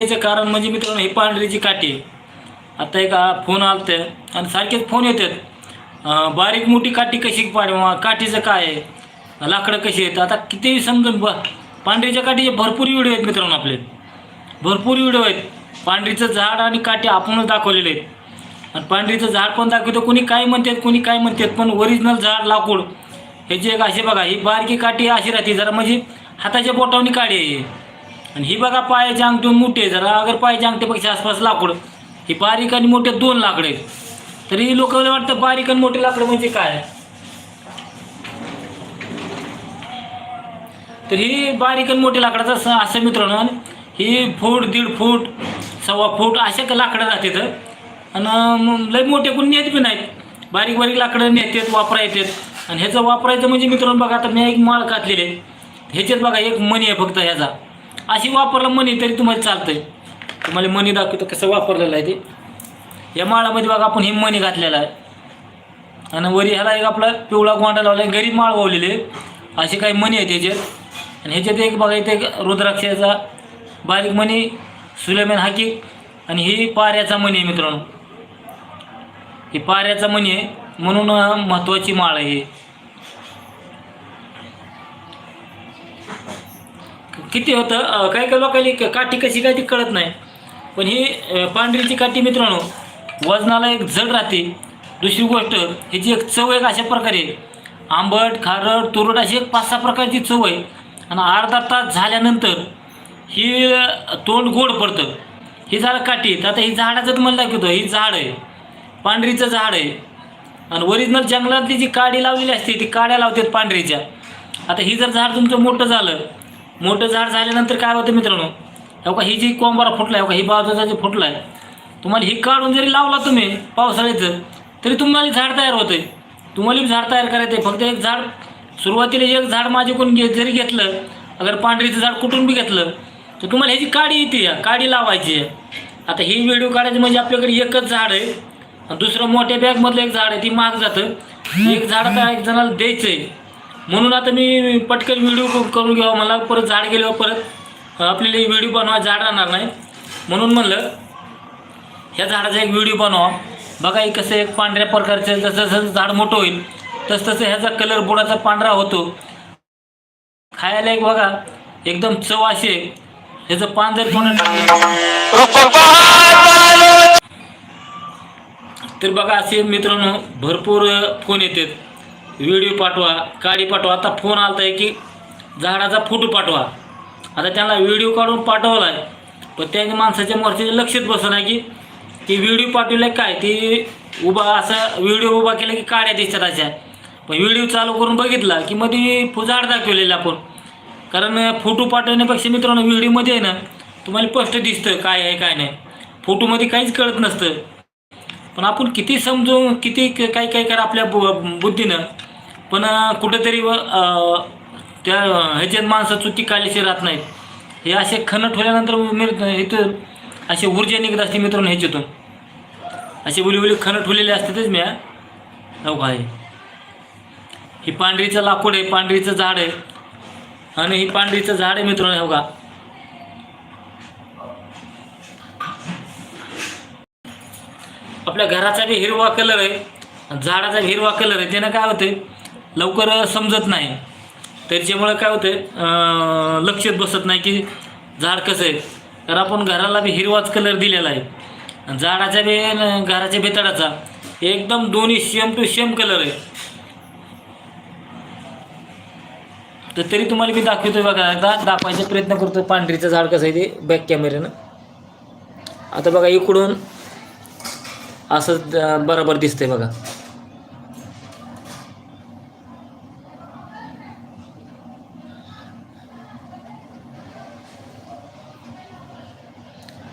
याचं कारण म्हणजे मित्रांनो ही पांढरीची काठी आहे. आता एक फोन आलत आणि सारखेच फोन येतात. बारीक मोठी काठी कशी पाड काठीचं काय आहे लाकडं कशी आहेत आता कितीही समजून ब पांढरीच्या काठीचे भरपूर व्हिडिओ आहेत मित्रांनो आपले. भरपूर व्हिडिओ आहेत. पांढरीचं झाड आणि काठी आपणच दाखवलेले आहेत. आणि पांढरीचं झाड पण दाखवतो? कोणी काय म्हणतात कोणी काय म्हणतात पण ओरिजिनल झाड लाकूड. ह्याची एक अशी बघा ही बारकी काठी अशी राहते जरा म्हणजे हाताच्या बोटावनी काढी आहे आणि ही बघा पायाचे अंगठे मोठे आहे जरा अगर पायाचे अंगठेपेक्षा आसपास लाकूड. ही बारीक आणि मोठे दोन लाकडं आहेत. तरी लोकांना वाटतं बारीक आणि मोठे लाकडं म्हणजे काय? तर ही बारीक आणि मोठी लाकडाचं असं असं मित्रांनो आणि ही फूट दीड फूट सव्वा फूट अशा लाकडं लाकडं तर आणि मग लय मोठे कोण नेत बी नाहीत. बारीक बारीक लाकडं नेतात वापरा येतात आणि ह्याचं वापरायचं म्हणजे मित्रांनो बघा आता मी एक माळ घातलेली आहे. ह्याच्यात बघा एक मणी आहे फक्त ह्याचा. अशी वापरलं मणी तरी तुम्हाला चालतंय. तुम्हाला मणी दाखवतो कसं वापरलेलं आहे ते. या माळामध्ये बघा आपण हे मणी घातलेला आहे. आणि वरी ह्याला एक आपला पिवळा गोंडा लावला आहे गरीब माळ वावलेली आहे. असे काही मणी आहेत ह्याच्यात आणि ह्याच्यात एक बघा इथे एक रुद्राक्षाचा बारीक मणी सुलेमान हाकी आणि ही पाऱ्याचा मणी आहे मित्रांनो. ही पाऱ्याचा मणी आहे. म्हणून महत्त्वाची माळ आहे किती होतं? काय काही काही लोकांनी क- काठी कशी काय ती कळत नाही. पण ही पांढरीची काठी मित्रांनो वजनाला एक जड राहते. दुसरी गोष्ट ह्याची एक चव एक अशा प्रकारे आंबट खारट तुरट अशी एक पाच सहा प्रकारची चव आहे. आणि अर्धा तास झाल्यानंतर ही तोंड गोड पडतं. ही झालं काठी तर आता ही झाडाचं तुम्हाला दाखवतो. ही झाड आहे. पांढरीचं झाड आहे. आणि ओरिजिनल जंगलातली जी काडी लावलेली असते ती काड्या लावतात पांढरीच्या. आता ही जर झाड तुमचं मोठं झालं मोठं झाड झाल्यानंतर काय होतं मित्रांनो? एवढा ही जी कोंबारा फुटला हो ही बाजूचा जे फुटला आहे तुम्हाला ही काढून जरी लावला तुम्ही पावसाळ्याचं तरी तुम्हाला झाड तयार होतं तुम्हाला बी झाड तयार करायचं आहे फक्त एक झाड सुरुवातीला एक झाड माझ्याकडून घे जरी घेतलं अगर पांढरीचं झाड कुठून बी घेतलं तर तुम्हाला ह्याची काडी येते या काडी लावायची आहे आता ही व्हिडिओ काढायची म्हणजे आपल्याकडे एकच झाड आहे. आणि दुसरं मोठ्या बॅगमधलं एक झाड आहे ती महाग जातं. एक झाड काय एक जणाला द्यायचं आहे म्हणून आता मी पटकन व्हिडिओ करून घ्यावा. मला परत झाड गेल्यावर परत आपल्याला व्हिडिओ बनवा झाड राहणार नाही. म्हणून म्हणलं ह्या झाडाचा एक व्हिडिओ बनवा. बघा हे कसं एक पांढऱ्या प्रकारचं जसं जसं झाड मोठं होईल तस तसं ह्याचा कलर बुडाचा पांढरा होतो. खायला एक बघा एकदम चव असे ह्याचं पान जर तर बघा असे मित्रांनो भरपूर फोन येतात. व्हिडिओ पाठवा काडी पाठवा. आता फोन आला आहे की झाडाचा फोटो पाठवा. आता त्यांना व्हिडिओ काढून पाठवला आहे पण त्या माणसाच्या मोर्चाचं लक्षच बसत नाही की ती व्हिडिओ पाठवलं काय? ती उभा असा व्हिडिओ उभा केला की काड्या दिसतात अशा. पण व्हिडिओ चालू करून बघितला की मध्ये झाड दाखवलेलं आपण. कारण फोटो पाठवण्यापेक्षा मित्रांनो व्हिडिओमध्ये आहे ना तुम्हाला स्पष्ट दिसतं काय आहे काय नाही. फोटोमध्ये काहीच कळत नसतं. पण आपण किती समजून किती काही काय काय करा आपल्या बु बुद्धीनं पण कुठेतरी व, त्या ह्याच्यात माणसं चुकी कालीशी राहत नाहीत. हे असे खणं ठेवल्यानंतर मी इथं असे ऊर्जा निघत असते मित्रांनो ह्याच्यातून. असे बुली बुली खणं ठेवलेले असतातच मी हो आहे ही? पांढरीचं लाकूड आहे पांढरीचं झाड आहे. आणि ही पांढरीचं झाड आहे मित्रांनो हो का? आपल्या घराचा बी हिरवा कलर आहे झाडाचा हिरवा कलर आहे. त्यानं काय होते लवकर समजत नाही. त्याच्यामुळं काय होतं लक्षात बसत नाही की झाड कसं आहे. तर आपण घराला बी हिरवाच कलर दिलेला आहे. झाडाचा झाडाच्या बी घराच्या बेताडाचा एकदम दोन्ही सेम टू सेम कलर आहे. तर तरी तुम्हाला मी दाखवतोय बघा एकदा दाखवायचा प्रयत्न करतो पांढरीचं झाड कसं आहे ते बॅक कॅमेऱ्यानं आता बघा इकडून असं बरोबर दिसतंय बघा.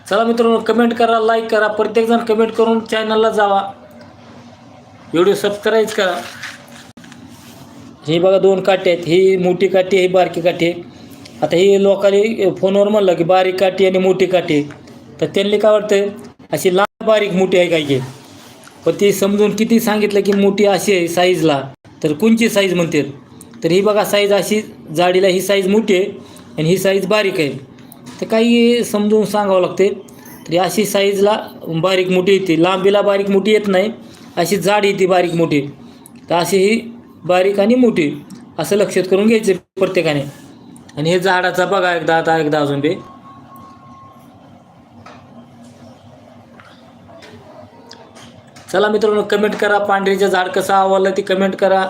चला मित्रांनो कमेंट करा लाईक करा प्रत्येकजण कमेंट करून चॅनलला जावा. व्हिडिओ सबस्क्राईब करा. ही बघा दोन काठी आहेत. ही मोठी काठी आहे ही बारकी काठी आहे. आता ही लोकांनी फोनवर म्हणलं की बारीक काठी आणि मोठी काठी तर त्यांनी काय वाटतं अशी लहान बारीक मोठी आहे काही पण ती समजून किती सांगितलं की मोठी अशी आहे साईजला तर कोणची साईज म्हणते तर ही बघा साईज अशी जाडीला ही साईज मोठी आहे आणि ही साईज बारीक आहे. तर काही समजून सांगावं लागते. तरी अशी साईजला बारीक मोठी येते. लांबीला बारीक मोठी येत नाही. अशी जाड येते बारीक मोठी. तर अशी ही बारीक आणि मोठी. असं लक्षात करून घ्यायचे प्रत्येकाने. आणि हे झाडाचा बघा एकदा आता एकदा अजून बे. चला मित्रांनो कमेंट करा. पांढरीचं झाड कसं आवडलं ते कमेंट करा.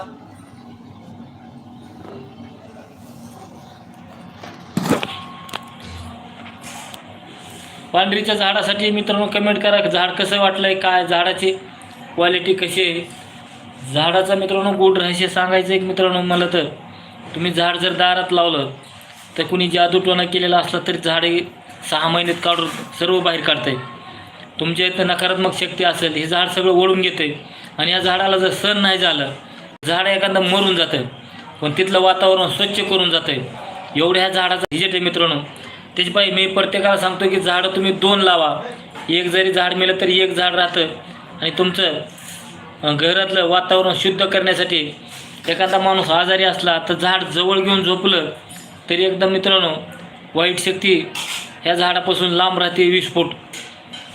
पांढरीच्या झाडासाठी मित्रांनो कमेंट करा झाड कसं वाटलं आहे काय झाडाची क्वालिटी कशी आहे? झाडाचा मित्रांनो गोड रहस्य सांगायचं एक मित्रांनो मला तर. तुम्ही झाड जर दारात लावलं तर कुणी जादूटोना केलेला असला तरी झाडे सहा महिन्यात काढून सर्व बाहेर काढतंय. तुमच्या इथं नकारात्मक शक्ती असेल हे झाड सगळं ओढून घेते आणि या झाडाला जर सण नाही झालं झाड एखादं मरून जातं. पण तिथलं वातावरण स्वच्छ करून जातं एवढ्या ह्या झाडाचा हिजेट आहे मित्रांनो. त्याची पाहिजे मी प्रत्येकाला सांगतो की झाडं तुम्ही दोन लावा. एक जरी झाड मेलं तरी एक झाड राहतं. आणि तुमचं घरातलं वातावरण शुद्ध करण्यासाठी एखादा माणूस आजारी असला तर झाड जवळ घेऊन झोपलं तरी एकदम मित्रांनो वाईट शक्ती ह्या झाडापासून लांब राहते वीस फूट.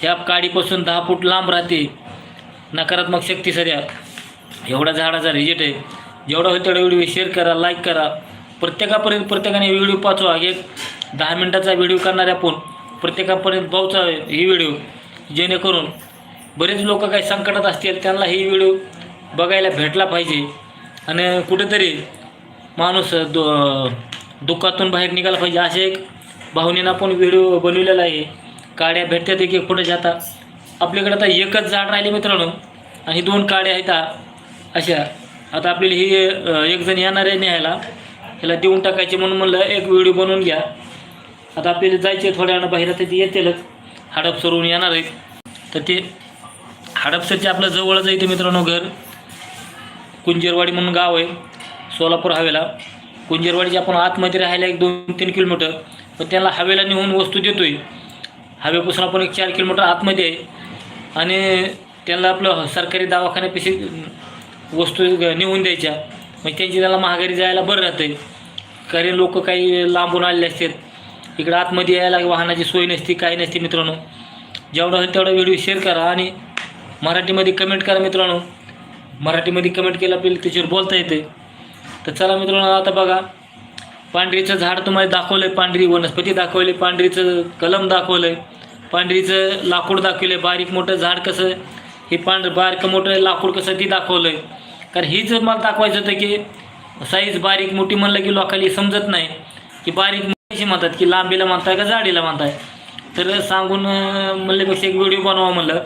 ह्या काडीपासून दहा फूट लांब राहते नकारात्मक शक्ती सध्या. एवढा झाडाचा रिजेट आहे. जेवढा होईल तेवढा व्हिडिओ शेअर करा लाईक करा. प्रत्येकापर्यंत प्रत्येकाने व्हिडिओ पाचवा एक दहा मिनटाचा व्हिडिओ करणारे आपण प्रत्येकापर्यंत पोहोचा ही व्हिडिओ जेणेकरून बरेच लोक काही संकटात असतील त्यांना ही व्हिडिओ बघायला भेटला पाहिजे. आणि कुठेतरी माणूस दु दुःखातून बाहेर निघाला पाहिजे असे एक भावनेनं आपण व्हिडिओ बनवलेला आहे. काड्या भेटतात एक एक पुढे जाता आपल्याकडे आता एकच झाड राहिले मित्रांनो आणि दोन काड्या आहेत अशा. आता आपल्याला ही एकजण येणार आहे न्यायला. ह्याला देऊन टाकायचे म्हणून म्हणलं एक व्हिडिओ बनवून घ्या. आता आपल्याला जायचे थोड्या वेळानं बाहेर तर ते येतीलच. हडपसरून येणार आहेत तर ते हडपसरचे आपलं जवळच आहे मित्रांनो घर. कुंजेरवाडी म्हणून गाव आहे सोलापूर हवेला. कुंजेरवाडीचे आपण आतमध्ये राहायला एक दोन तीन किलोमीटर. पण त्याला हवेला नेऊन वस्तू देतो आहे हवेपासून आपण एक चार किलोमीटर आतमध्ये आहे. आणि त्यांना आपलं सरकारी दवाखान्यापेक्षा वस्तू नेऊन द्यायच्या. मग त्यांची त्याला महागारी जायला बरं राहतं आहे कारण लोक काही लांबून आलेले असतात. इकडं आतमध्ये यायला वाहनाची सोय नसते काही नसते मित्रांनो. जेवढा होईल तेवढा व्हिडिओ शेअर करा आणि मराठीमध्ये कमेंट करा मित्रांनो. मराठीमध्ये कमेंट केलं आपल्याला त्याच्यावर बोलता येते. तर चला मित्रांनो आता बघा. पांढरीचं झाड तुम्हाला दाखवलं आहे पांढरी वनस्पती दाखवली पांढरीचं कलम दाखवलं आहे पांढरीचं लाकूड दाखवलं आहे बारीक मोठं झाड कसं हे पांढरं बारीक मोठं लाकूड कसं ती दाखवलं आहे कारण हीच मला दाखवायचं होतं की साईज बारीक मोठी म्हणलं की लोकांना समजत नाही की बारीक कशी म्हणतात की लांबीला म्हणताय का जाडीला म्हणताय? तर सांगून म्हणल्यापेक्षा एक व्हिडिओ बनवा म्हणलं.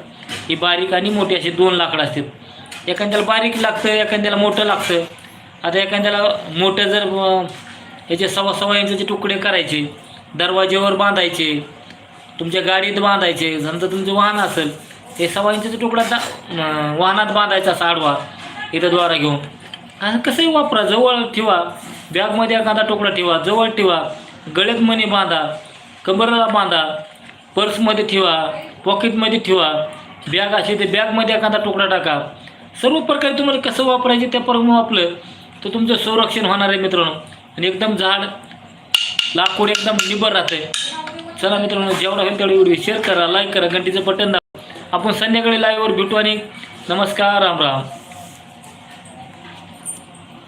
की बारीक आणि मोठी असे दोन लाकडं असतात. एखाद्याला बारीक लागतं एखाद्याला मोठं लागतं. आता एखाद्याला मोठं जर याचे सव्वा सव्वा इंचाचे तुकडे करायचे दरवाजेवर बांधायचे तुमच्या गाडीत बांधायचे समजा तुमचं वाहन असेल हे सव्वा इंचाचा तुकडा वाहनात बांधायचा असा आडवा इथं द्वारा घेऊन. आणि कसंही वापरा जवळ ठेवा. बॅगमध्ये एखादा तुकडा ठेवा जवळ ठेवा. गळ्यात मणी बांधा कमरला बांधा पर्समध्ये ठेवा पॉकेटमध्ये ठेवा बॅग असेल ते बॅगमध्ये एखादा तुकडा टाका. सर्व प्रकारे तुम्हाला कसं वापरायचे त्याप्रमाणे वापरलं तर तुमचं संरक्षण होणार आहे मित्रांनो. आणि एकदम झाड लाकूड एकदम निबर राहते चला मित्रांनो जेवढा होईल तेवढा व्हिडिओ शेअर करा लाईक करा घंटीचं बटन दाबा. आपण संध्याकाळी लाईव्हवर भेटू आणि नमस्कार राम राम.